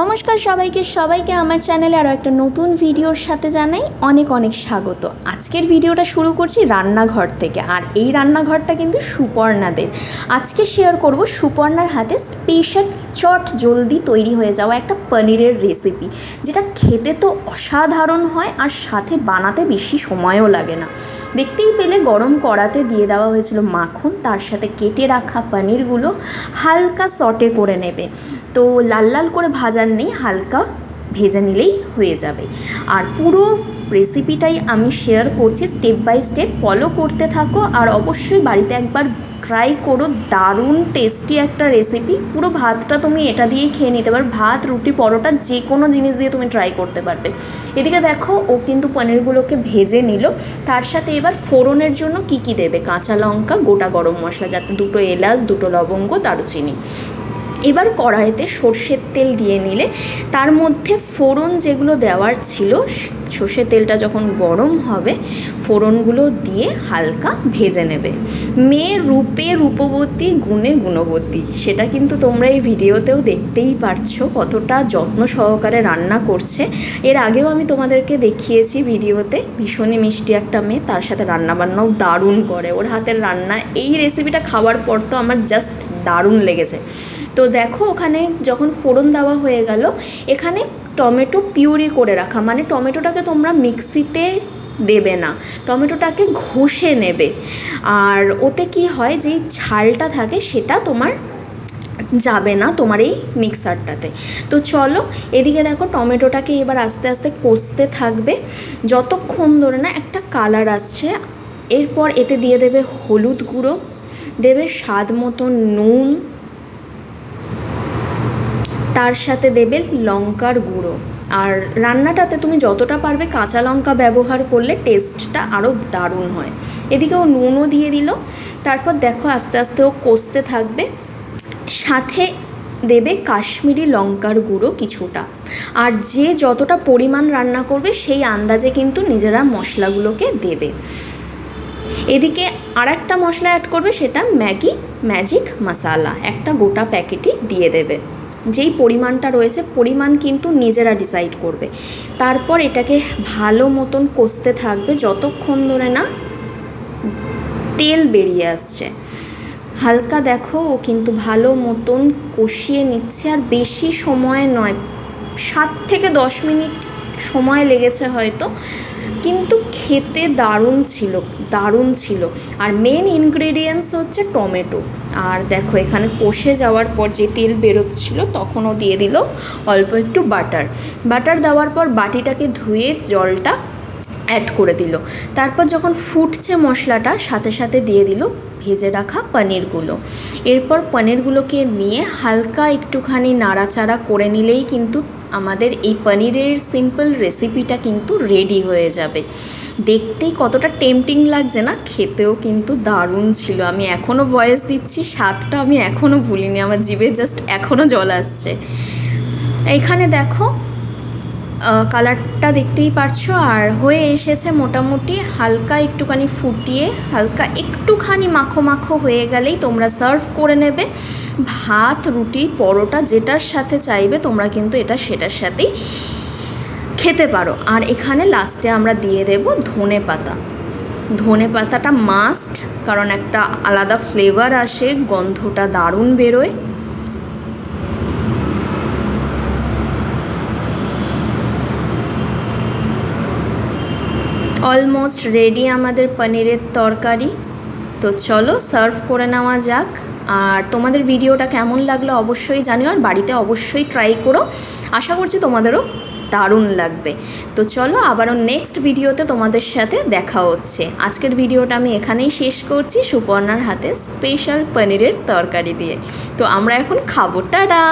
নমস্কার সবাইকে সবাইকে আমার চ্যানেলে আরও একটা নতুন ভিডিওর সাথে জানাই অনেক অনেক স্বাগত। আজকের ভিডিওটা শুরু করছি রান্নাঘর থেকে, আর এই রান্নাঘরটা কিন্তু সুপর্ণাদের। আজকে শেয়ার করব সুপর্ণার হাতে স্পেশাল চট জলদি তৈরি হয়ে যাওয়া একটা পনিরের রেসিপি যেটা খেতে তো অসাধারণ হয় আর সাথে বানাতে বেশি সময়ও লাগে না। দেখতেই পেলে গরম কড়াতে দিয়ে দেওয়া হয়েছিল মাখন, তার সাথে কেটে রাখা পনিরগুলো হালকা সটে করে নেবে। তো লাল লাল করে ভাজার নেই, হালকা ভেজে নিলেই হয়ে যাবে। আর পুরো রেসিপিটাই আমি শেয়ার করছি স্টেপ বাই স্টেপ ফলো করতে থাকো। আর অবশ্যই বাড়িতে একবার ট্রাই করো, দারুণ টেস্টি একটা রেসিপি পুরো ভাতটা তুমি এটা দিয়েই খেয়ে নিতে পারো। ভাত, রুটি, পরোটা যে কোনো জিনিস দিয়ে তুমি ট্রাই করতে পারবে। এদিকে দেখো, ও কিন্তু পনিরগুলোকে ভেজে নিল। তার সাথে এবার ফোড়নের জন্য কি কি দেবে? কাঁচা লঙ্কা, গোটা গরম মশলা, যাতে দুটো এলাচ, দুটো লবঙ্গ, দারুচিনি। এবার কড়াইতে সর্ষের তেল দিয়ে নিলে তার মধ্যে ফোড়ন যেগুলো দেওয়ার ছিল, সর্ষের তেলটা যখন গরম হবে, ফোড়নগুলো দিয়ে হালকা ভেজে নেবে। মেয়ে রূপে রূপবতী, গুণে গুণবতী। সেটা কিন্তু তোমরা এই ভিডিওতেও দেখতেই পারছ কতটা যত্ন সহকারে রান্না করছে। এর আগেও আমি তোমাদেরকে দেখিয়েছি ভিডিওতে, ভীষণই মিষ্টি একটা মেয়ে, তার সাথে রান্নাবান্নাও দারুণ করে। ওর হাতের রান্না, এই রেসিপিটা খাওয়ার পর তো আমার জাস্ট দারুণ লেগেছে। তো দেখো ওখানে যখন ফোড়ন দেওয়া হয়ে গেল, এখানে টমেটো পিউরি করে রাখা। মানে টমেটোটাকে তোমরা মিক্সিতে দেবে না, টমেটোটাকে ঘষে নেবে। আর ওতে কি হয়, যেই ছালটা থাকে সেটা তোমার যাবে না তোমার এই মিক্সারটাতে। তো চলো, এদিকে দেখো টমেটোটাকে এবার আস্তে আস্তে কষতে থাকবে। যতক্ষণ ধরে না একটা কালার আসছে, এরপর এতে দিয়ে দেবে হলুদ গুঁড়ো, দেবে স্বাদ মতো নুন তার সাথে দেবে লঙ্কার গুঁড়ো। আর রান্নাটাতে তুমি যতটা পারবে কাঁচা লঙ্কা ব্যবহার করলে টেস্টটা আরও দারুণ হয়। এদিকে ও নুনও দিয়ে দিল। তারপর দেখো আস্তে আস্তে ও কষতে থাকবে। সাথে দেবে কাশ্মীরি লঙ্কার গুঁড়ো কিছুটা। আর যে যতটা পরিমাণ রান্না করবে সেই আন্দাজে কিন্তু নিজেরা মশলাগুলোকে দেবে। এদিকে আর একটা মশলা অ্যাড করবে সেটা ম্যাগি, ম্যাজিক মশালা। একটা গোটা প্যাকেটই দিয়ে দেবে। যেই পরিমাণটা রয়েছে, পরিমাণ কিন্তু নিজেরা ডিসাইড করবে। তারপর এটাকে ভালো মতন কষতে থাকবে যতক্ষণ ধরে না তেল বেরিয়ে আসছে। হালকা দেখো, ও কিন্তু ভালো মতন কষিয়ে নিচ্ছে, আর বেশি সময় নয়, সাত থেকে দশ মিনিট সময় লেগেছে হয়তো, কিন্তু খেতে দারুণ ছিল দারুণ ছিল। আর মেন ইনগ্রেডিয়েন্টস হচ্ছে টমেটো। আর দেখো, এখানে কষে যাওয়ার পর যে তেল বেরোচ্ছিল, তখনও দিয়ে দিল অল্প একটু বাটার। বাটার দেওয়ার পর বাটিটাকে ধুয়ে জলটা অ্যাড করে দিল। তারপর যখন ফুটছে মশলাটা, সাথে সাথে দিয়ে দিল ভেজে রাখা পনিরগুলো। এরপর পনিরগুলোকে নিয়ে হালকা একটুখানি নাড়াচাড়া করে নিলেই কিন্তু আমাদের এই পনিরের সিম্পল রেসিপিটা কিন্তু রেডি হয়ে যাবে। দেখতেই কতটা টেম্পটিং লাগছে না, খেতেও কিন্তু দারুণ ছিল। আমি এখনও ভয়েস দিচ্ছি, স্বাদটা আমি এখনও ভুলিনি, আমার জিভে জাস্ট এখনও জল আসছে। এখানে দেখো কালারটা দেখতেই পারছ। আর হয়ে এসেছে মোটামুটি হালকা একটুখানি ফুটিয়ে, হালকা একটুখানি মাখো মাখো হয়ে গেলেই তোমরা সার্ভ করে নেবে। ভাত, রুটি, পরোটা, যেটার সাথে চাইবে তোমরা কিন্তু এটা সেটার সাথেই খেতে পারো। আর এখানে লাস্টে আমরা দিয়ে দেব ধনে পাতা। ধনে পাতাটা মাস্ট কারণ একটা আলাদা ফ্লেভার আসে, গন্ধটা দারুণ বেরোয়। অলমোস্ট রেডি আমাদের পনিরের তরকারি। তো চলো সার্ভ করে নেওয়া যাক। আর তোমাদের ভিডিওটা কেমন লাগল অবশ্যই জানিও, আর বাড়িতে অবশ্যই ট্রাই করো। আশা করছি তোমাদেরও দারুণ লাগবে। তো চলো আবারও নেক্সট ভিডিওতে তোমাদের সাথে দেখা হচ্ছে। আজকের ভিডিওটা আমি এখানেই শেষ করছি সুপর্ণার হাতে স্পেশাল পনিরের তরকারি দিয়ে। তো আমরা এখন খাব। টাটা!